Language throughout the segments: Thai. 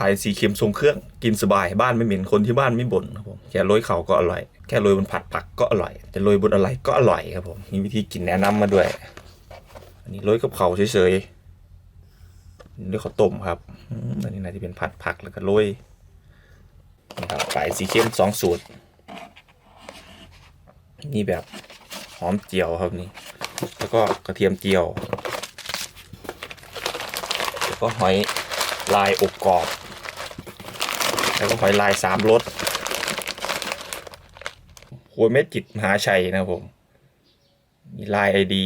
ลายสีเค็มทรงเครื่องกินสบายบ้านไม่เหม็นคนที่บ้านไม่บ่นครับผมแค่โรยเขาก็อร่อยแค่โรยบนผัดผักก็อร่อยจะโรยบนอะไรก็อร่อยครับผมมีวิธีกินแนะนำมาด้วย อันนี้โรยกับเข่าเฉยๆด้วยข้าวต้มครับอันนี้นาจะเป็นผัดผักแล้วก็โรยนี่ครับปลายสีเข้มสองสูตรนี่แบบหอมเจียวครับนี่ แล้วก็กระเทียมเจียว แล้วก็หอยลายอบกรอบ แล้วก็หอยลายสามรสหวยเม็ดจิตมหาชัยนะครับผม มีลายไอดี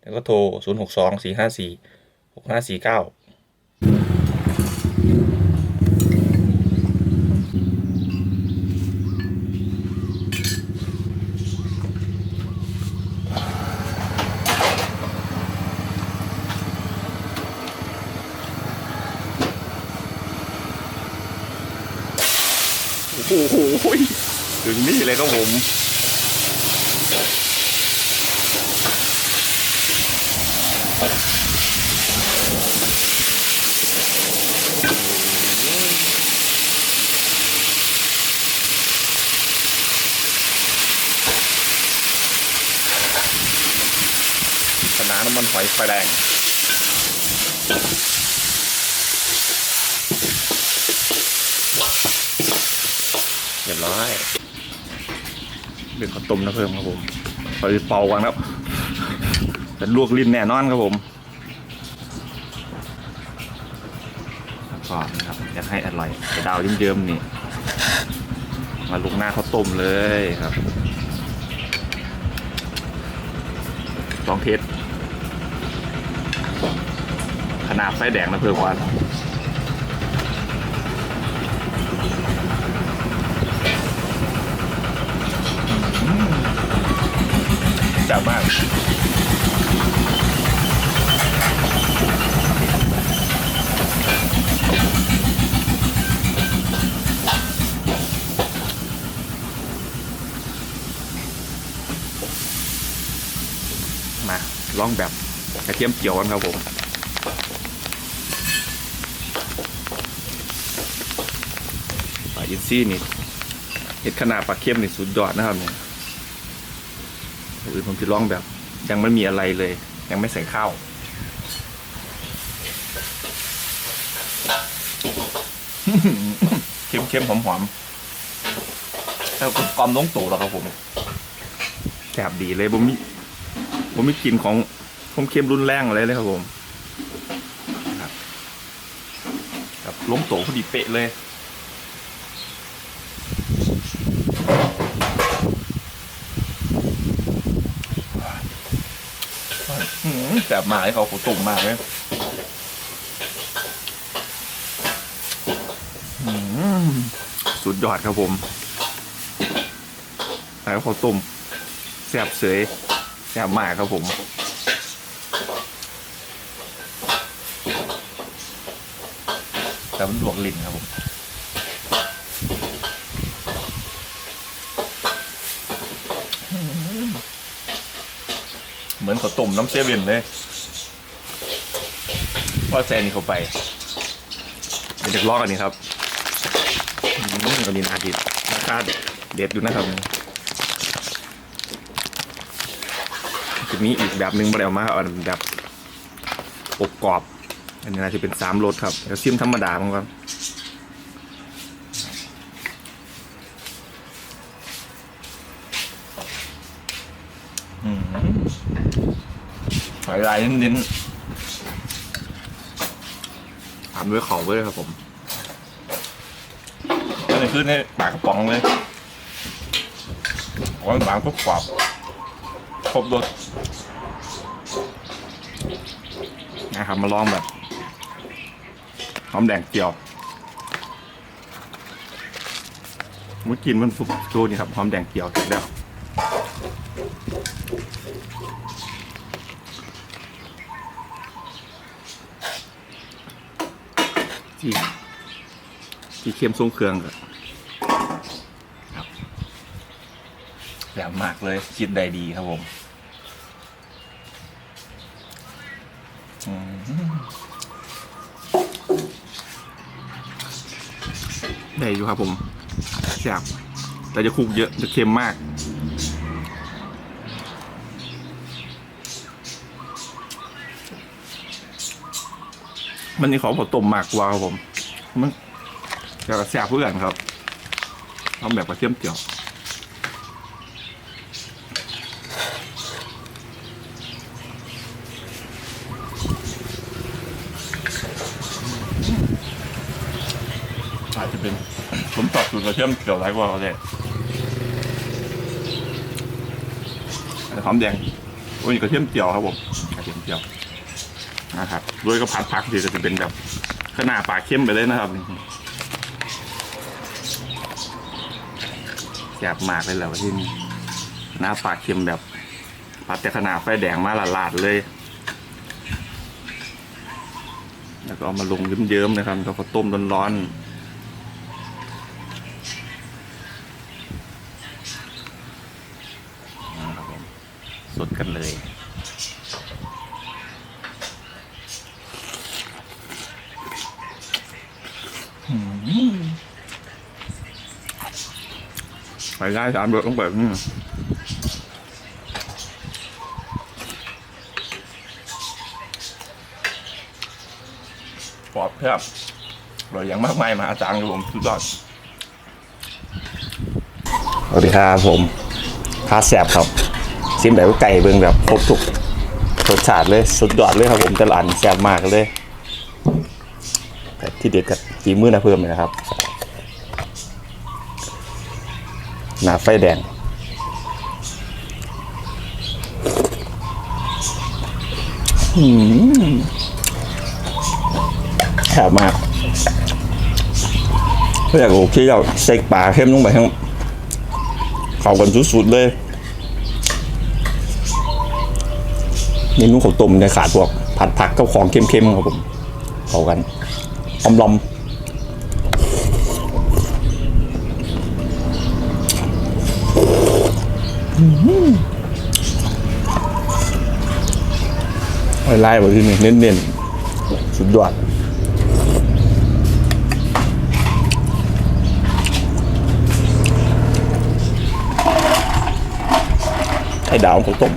แล้วก็โทร 0 6 2 4 5 4 6 5 4 9 โอ้โหถึงนี่เลย ครับผม คณะน้ำมันหอยไฟแดงเรียบร้อย เดือดข้าวต้มนะเพิ่มครับผมพอจะเป่ากันครับจะลวกลิ้นแน่นอนครับผมแล้วก็นะครับอยากให้อร่อยไข่ดาวเยิ้มๆนี่ มาลุกหน้าข้าวต้มเลยครับลองเทสขนาดไฟแดงนะเพิ่มว่ามากมาลองแบบกระเทียมเจียวกันครับผมปลาอินซี่นี่เห็ดขนาดปลาเค็มนี่สุดยอดนะครับเนี่ย อื่นผมจะลองแบบ ยังไม่มีอะไรเลย ยังไม่ใส่ข้าวเค็มๆหอมๆแล้วก็ความล้งตู่แล้วครับผมแสบดีเลยผมมีผมมีกลิ่นของผมเค็มรุนแรงอะไรเลยครับผม ครับครับล้งตู่พอดีเป๊ะเลย หืมแสบหมากให้เขาขตุ่มมากเลยหืมสุดยอดครับผมแล้วเขาตุ่มแสบเสยแสบหมากครับผมแต่มันลวกลิ้นครับผม มือนข้าวต้มน้ำเซเว่นเลยว่าแซนนี่เข้าไปเดี๋ยวจะลอกอันนี้ครับอืมอันนี้นาดิบราคาเด็ดอยู่นะครับจะมีอีกแบบหนึ่งมาแล้วมาเอาแบบอบกรอบ อันนี้น่าจะเป็นสามรสครับแล้วซิมธรรมดามั้งครับอืม หอยลายเน้นๆทำด้วยของด้วยครับผมก็เลยขึ้นให้ปากกระป๋องเลยหอยหวานก็กรอบครบรสนะครับมาลองแบบหอมแดงเจียวเมื่อกินมันฟุกดูนี่ครับหอมแดงเจียวเสร็จแล้ว ที่ที่เข้มทรงเครื่องครับครับแย่มากเลยคิดได้ดีครับผมอืมได้อยู่ครับผมแซ่บแต่จะคลุกเยอะจะเค็มมาก มันนี่เขาผต้มมากกว่าครับผมมันจะแซ่บเพื่อนครับทำแบบกระเทียมเจียวอาจจะเป็นผมตอบสูตรกระเทียมเจียวหลายกว่าเลยหอมแดงโอ้ยกระเทียมเจียวครับผมกระเทียมเจียว นะครับด้วยก็ผัดผักที่ก็จะเป็นแบบขนาดปลาเข้มไปเลยนะครับแซ่บมากเลยแหละที่นี่หน้าปลาเค็มแบบผัดแต่ขนาดไฟแดงมาหลาดๆเลย แล้วก็เอามาลงเยิ้มๆนะครับแล้วก็ต้มร้อนๆสดกันเลย ไปได้สามเดือนต้องแบบนี้ปอดแทบเรายังมากมายมหาศาลครับผมสุดยอดสวัสดีครับผมพาแสบครับซิมแบบไก่เบิ่งแบบครบทุกรสชาติเลย สุดยอดเลยครับผมแต่ละอันแสบมากเลย แต่ที่เด็ดกับฝีมือนะเพิ่มเลยนะครับหนาไฟแดงอืมแซ่บมากเรียกโอเคเราใส่ปลาเข้มลงไปทั้งเข้ากันสุดๆเลยเมนูข้าวต้มเนี่ยขาดพวกผัดผักกับของเค็มๆครับผมเข้ากัน อมลอมไล่ไล่ไปที่นี่เน้นๆ สุดยอดไข่ดาวของต้ม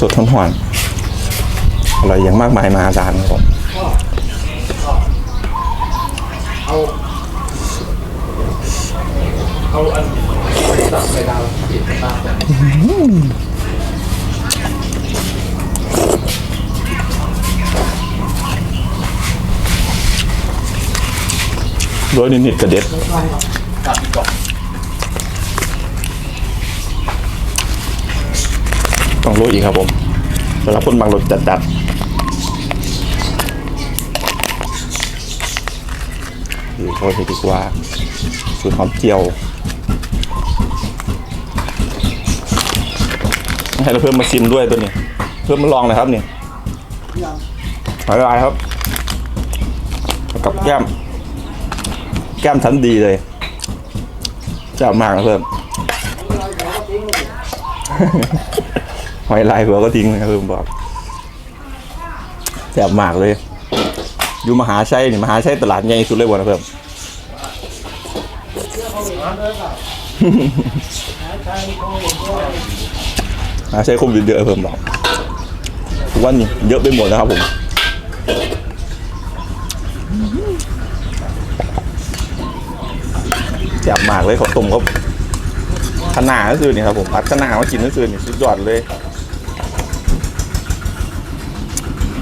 สดทหวานๆอร่อยอย่างมากมายมหาศาลครับผมเอาอันตัดไปดาวปิดตาโดยนิดๆกระเด็ด ต้องรู้อีกครับผมสำหรับคนบางรถจัดๆหรือเขาจะดีกว่าสูตรหอมเจียวให้เราเพิ่มมาชิมด้วยตัวนี้ เพิ่มมาลองเลยครับนี่หอยลายครับ กับแก้ม แก้มชั้นดีเลยจ่บมากนะเพิ่ม หอยลายหัวก็ทิ้งเลยครับผมบอกแซ่บมากเลย อยู่มหาชัยนี่มหาชัยตลาดใหญ่สุดเลยบ่นะเพิ่มมหาชัยคมเยอะเพิ่มหรอกวันนี้เยอะไปหมดนะครับผมแซ่บมากเลยข้าวต้มเขาขนาดก็คือนี่ครับผมผัดขนาดมากินก็คือนี่สุดยอดเลย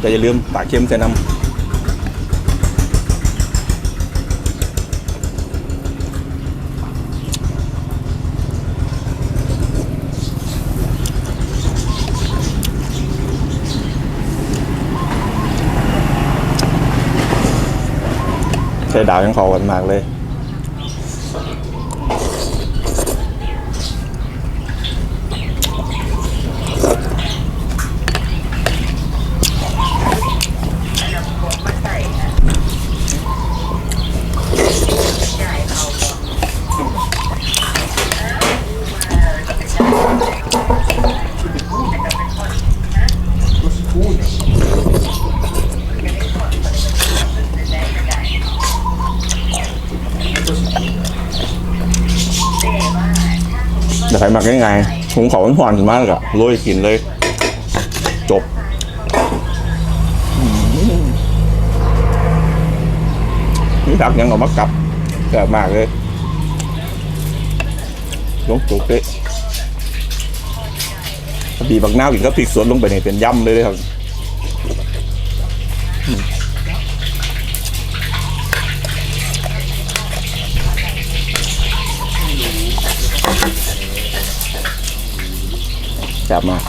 แต่อย่าลืมปากเค็มใส่น้ำใส่ดาวยังเขากันมากเลย ใครมักง่ายๆหุงเขาหวานๆขึ้นมากอะโรยกินเลย จบนี่ทักยังเออกมากับแบบมากเลยลงจุกเลยบีบักน้าวอีกก็พริกสวนลงไปในเป็นย่ำเลยเลยครับ แซ่บมาก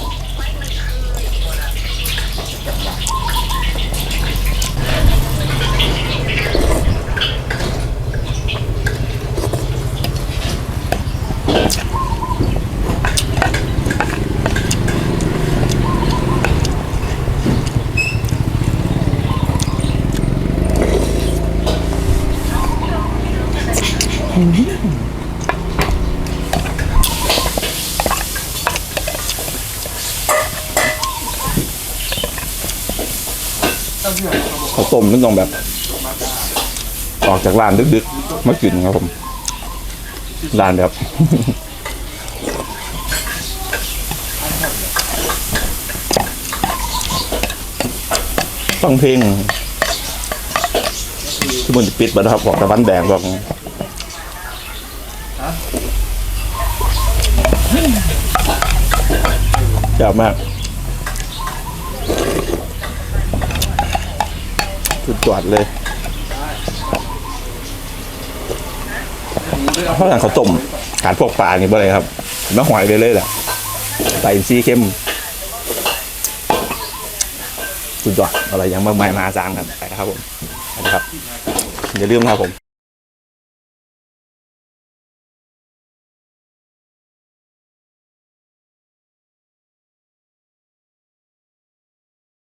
ข้าวต้มมันต้องแบบ ออกจากร้านดึกๆมากินครับผมร้านแบบฟังเพลงที่มันจะปิดบัตรครับบอกตะวันแดงบอกยาวมาก สุดจอดเลยเพราะหลังเขาวต้มขาดพวกปลานี่บ่เลยครับน้ำหอยไปเลยแหละใส่ซีเข้มสุดยอดอะไรยังมากมายมหาศาลกันไปนะครับผมนะครับอย่าลืมนะครับผม